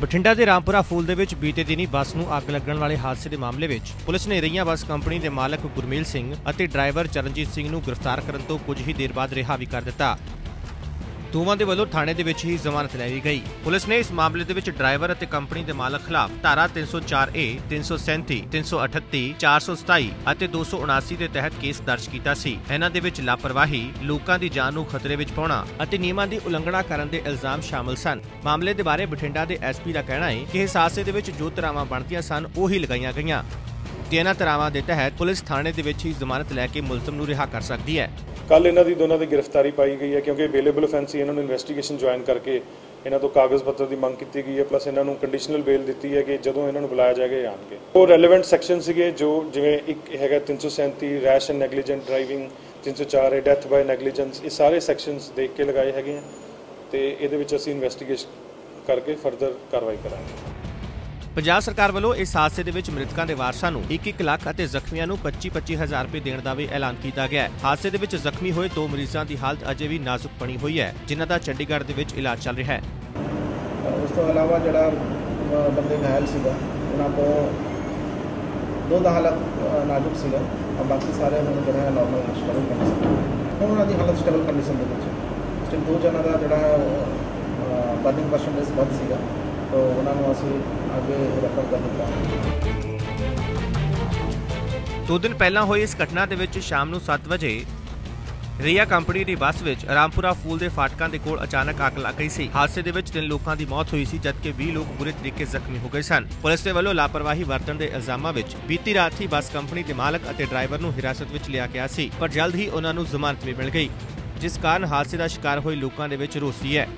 ਬਠਿੰਡਾ ਦੇ ਰਾਮਪੁਰਾ ਫੂਲ ਦੇ ਵਿੱਚ ਬੀਤੇ ਦਿਨੀ ਬੱਸ ਨੂੰ ਅੱਗ ਲੱਗਣ ਵਾਲੇ ਹਾਦਸੇ ਦੇ ਮਾਮਲੇ ਵਿੱਚ ਪੁਲਿਸ ਨੇ ਰਈਆਂ ਬੱਸ ਕੰਪਨੀ ਦੇ ਮਾਲਕ ਗੁਰਮੇਲ ਸਿੰਘ ਅਤੇ ਡਰਾਈਵਰ ਚਰਨਜੀਤ ਸਿੰਘ ਨੂੰ ਗ੍ਰਿਫਤਾਰ ਕਰਨ ਤੋਂ ਕੁਝ ਹੀ ਦੇਰ ਬਾਅਦ ਰਿਹਾ ਵੀ ਕਰ ਦਿੱਤਾ। ਦੋਵਾਂ ਦੇ ਵੱਲੋਂ ਥਾਣੇ ਦੇ ਵਿੱਚ ਹੀ ਜ਼ਮਾਨਤ ਲੈ ਲਈ ਗਈ। ਪੁਲਿਸ ਨੇ ਇਸ ਮਾਮਲੇ ਦੇ ਵਿੱਚ ਡਰਾਈਵਰ ਅਤੇ ਕੰਪਨੀ ਦੇ ਮਾਲਕ ਖਿਲਾਫ ਧਾਰਾ 304A 337 338 427 ਅਤੇ 279 ਦੇ ਤਹਿਤ ਕੇਸ ਦਰਜ ਕੀਤਾ ਸੀ। ਇਹਨਾਂ ਦੇ ਵਿੱਚ ਲਾਪਰਵਾਹੀ, ਲੋਕਾਂ ਦੀ ਜਾਨ ਨੂੰ ਖਤਰੇ ਵਿੱਚ ਪਾਉਣਾ ਅਤੇ ਨਿਯਮਾਂ ਦੀ ਉਲੰਘਣਾ ਕਰਨ ਦੇ ਇਲਜ਼ਾਮ ਸ਼ਾਮਲ ਸਨ। ਮਾਮਲੇ ਦੇ ਬਾਰੇ ਬਠਿੰਡਾ ਦੇ ਐਸਪੀ ਦਾ ਕਹਿਣਾ ਹੈ ਕਿ ਇਸ ਹਾਦਸੇ ਦੇ ਵਿੱਚ ਜੋ ਧਾਰਾਵਾਂ ਬਣਦੀਆਂ ਸਨ, ਉਹੀ ਲਗਾਈਆਂ ਗਈਆਂ। ਤੇ ਇਹਨਾਂ ਧਾਰਾਵਾਂ ਦੇ ਤਹਿਤ ਪੁਲਿਸ ਥਾਣੇ ਦੇ ਵਿੱਚ ਹੀ ਜ਼ਮਾਨਤ ਲੈ ਕੇ ਮੁਲਜ਼ਮ ਨੂੰ ਰਿਹਾ ਕਰ ਸਕਦੀ ਹੈ। ਕੱਲ ਇਹਨਾਂ ਦੀ ਦੋਨਾਂ ਦੀ ਗ੍ਰਿਫਤਾਰੀ ਪਾਈ ਗਈ ਹੈ ਕਿਉਂਕਿ ਅਵੇਲੇਬਲ ਅਫੈਂਸ ਸੀ, ਇਹਨਾਂ ਨੂੰ ਇਨਵੈਸਟੀਗੇਸ਼ਨ ਜੁਆਇਨ ਕਰਕੇ ਇਹਨਾਂ ਤੋਂ ਕਾਗਜ਼ ਪੱਤਰ ਦੀ ਮੰਗ ਕੀਤੀ ਗਈ ਹੈ ਪਲੱਸ ਇਹਨਾਂ ਨੂੰ ਕੰਡੀਸ਼ਨਲ ਬੇਲ ਦਿੱਤੀ ਹੈ ਕਿ ਜਦੋਂ ਇਹਨਾਂ ਨੂੰ ਬੁਲਾਇਆ ਜਾਏਗਾ ਇਹ ਆਣਗੇ। ਉਹ ਰੈਲੇਵੈਂਟ ਸੈਕਸ਼ਨ ਸੀਗੇ ਜੋ ਜਿਵੇਂ ਇੱਕ ਹੈਗਾ 337 ਰੈਸ਼ ਐਂਡ ਨੈਗਲੀਜੈਂਟ ਡਰਾਈਵਿੰਗ 304 ਹੈ ਡੈਥ ਬਾਈ ਨੈਗਲੀਜੈਂਸ ਇਹ ਸਾਰੇ ਸੈਕਸ਼ਨਸ ਦੇਖ ਕੇ ਲਗਾਏ ਹੈਗੇ ਆ ਤੇ ਇਹਦੇ ਵਿੱਚ ਅਸੀਂ ਇਨਵੈਸਟੀਗੇਸ਼ਨ ਕਰਕੇ ਫਰਦਰ ਕਾਰਵਾਈ ਕਰਾਂਗੇ। ਪੰਜਾਬ ਸਰਕਾਰ ਵੱਲੋਂ ਇਸ ਹਾਦਸੇ ਦੇ ਵਿੱਚ ਮ੍ਰਿਤਕਾਂ ਦੇ ਵਾਰਸਾਂ ਨੂੰ 1-1 ਲੱਖ ਅਤੇ ਜ਼ਖਮੀਆਂ ਨੂੰ 25-25 ਹਜ਼ਾਰ ਰੁਪਏ ਦੇਣ ਦਾ ਵੀ ਐਲਾਨ ਕੀਤਾ ਗਿਆ ਹੈ। ਹਾਦਸੇ ਦੇ ਵਿੱਚ ਜ਼ਖਮੀ ਹੋਏ ਦੋ ਮਰੀਜ਼ਾਂ ਦੀ ਹਾਲਤ ਅਜੇ ਵੀ ਨਾਜ਼ੁਕ ਬਣੀ ਹੋਈ ਹੈ, ਜਿਨ੍ਹਾਂ ਦਾ ਚੰਡੀਗੜ੍ਹ ਦੇ ਵਿੱਚ ਇਲਾਜ ਚੱਲ ਰਿਹਾ ਹੈ। ਉਸ ਤੋਂ ਇਲਾਵਾ ਜਿਹੜਾ ਬੰਦੇ ਘਾਇਲ ਸੀਗਾ, ਉਹਨਾਂ ਤੋਂ ਦੋ ਦਾ ਹਾਲਤ ਨਾਜ਼ੁਕ ਸੀਗਾ। ਔਰ ਬਾਕੀ ਸਾਰੇ ਉਹਨਾਂ ਨੂੰ ਜਿਹੜਾ ਹੈ ਨਾਰਮਲ ਸਟੇਬਲ ਕੰਡੀਸ਼ਨ ਉਹਨਾਂ ਦੀ ਹਾਲਤ ਸਟੇਬਲ ਕੰਡੀਸ਼ਨ ਦੇ ਵਿੱਚ ਹੈ। ਦੋ ਜਣਾਂ ਦਾ ਜਿਹੜਾ ਬਰਨਿੰਗ ਪਰਸੈਂਟੇਜ ਵੱਧ ਸੀਗਾ। ਤਾਂ ਉਹਨਾਂ ਨੂੰ ਅਸੀਂ ਅੱਗੇ ਰੈਫਰ ਕਰ ਦੋ ਦਿਨ ਪਹਿਲਾਂ ਹੋਈ ਇਸ ਘਟਨਾ ਦੇ ਵਿੱਚ ਸ਼ਾਮ ਨੂੰ 7 ਵਜੇ ਰੀਆ ਕੰਪਨੀ ਦੀ ਬੱਸ ਵਿੱਚ ਰਾਮਪੁਰਾ ਫੂਲ ਦੇ ਫਾਟਕਾਂ ਦੇ ਕੋਲ ਅਚਾਨਕ ਅੱਗ ਲੱਗ ਗਈ ਸੀ। ਹਾਦਸੇ ਦੇ ਵਿੱਚ ਤਿੰਨ ਲੋਕਾਂ ਦੀ ਮੌਤ ਹੋਈ ਸੀ, ਜਦਕਿ 20 ਲੋਕ ਬੁਰੇ ਤਰੀਕੇ ਜ਼ਖਮੀ ਹੋ ਗਏ ਸਨ। ਪੁਲਿਸ ਦੇ ਵੱਲੋਂ ਲਾਪਰਵਾਹੀ ਵਰਤਣ ਦੇ ਇਲਜ਼ਾਮਾਂ ਵਿੱਚ ਬੀਤੀ ਰਾਤ ਹੀ ਬੱਸ ਕੰਪਨੀ ਦੇ ਮਾਲਕ ਅਤੇ ਡਰਾਈਵਰ ਨੂੰ ਹਿਰਾਸਤ ਵਿੱਚ ਲਿਆ ਗਿਆ ਸੀ, ਪਰ ਜਲਦ ਹੀ ਉਹਨਾਂ ਨੂੰ ਜ਼ਮਾਨਤ ਵੀ ਮਿਲ ਗਈ, ਜਿਸ ਕਾਰਨ ਹਾਦਸੇ ਦਾ ਸ਼ਿਕਾਰ ਹੋਏ ਲੋਕਾਂ ਦੇ ਵਿੱਚ ਰੋਸ ਹੈ।